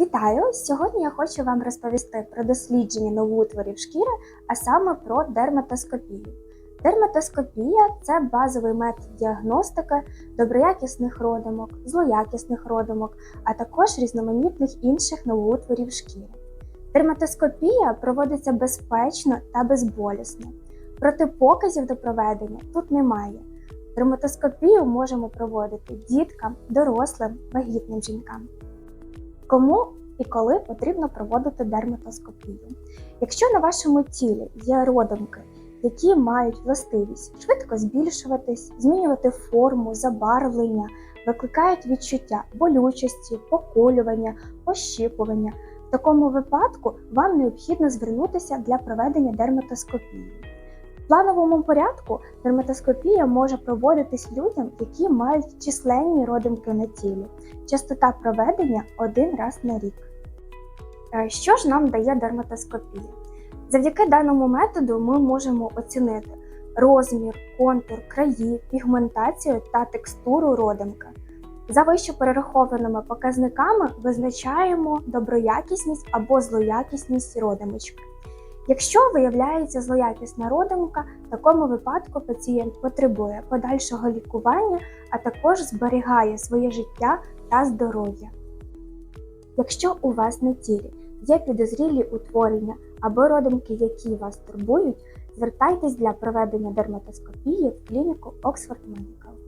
Вітаю! Сьогодні я хочу вам розповісти про дослідження новоутворів шкіри, а саме про дерматоскопію. Дерматоскопія це базовий метод діагностики доброякісних родимок, злоякісних родимок, а також різноманітних інших новоутворів шкіри. Дерматоскопія проводиться безпечно та безболісно. Протипоказів до проведення тут немає. Дерматоскопію можемо проводити діткам, дорослим, вагітним жінкам. Кому і коли потрібно проводити дерматоскопію? Якщо на вашому тілі є родимки, які мають властивість швидко збільшуватись, змінювати форму, забарвлення, викликають відчуття болючості, поколювання, ощіпування, в такому випадку вам необхідно звернутися для проведення дерматоскопії. Плановому порядку дерматоскопія може проводитись людям, які мають численні родимки на тілі. Частота проведення один раз на рік. Е, Що ж нам дає дерматоскопія? Завдяки даному методу ми можемо оцінити розмір, контур, краї, пігментацію та текстуру родимки. За вище перерахованими показниками визначаємо доброякісність або злоякісність родимочки. Якщо виявляється злоякісна родимка, в такому випадку пацієнт потребує подальшого лікування, а також зберігає своє життя та здоров'я. Якщо у вас на тілі є підозрілі утворення або родимки, які вас турбують, звертайтесь для проведення дерматоскопії в клініку Oxford Medical.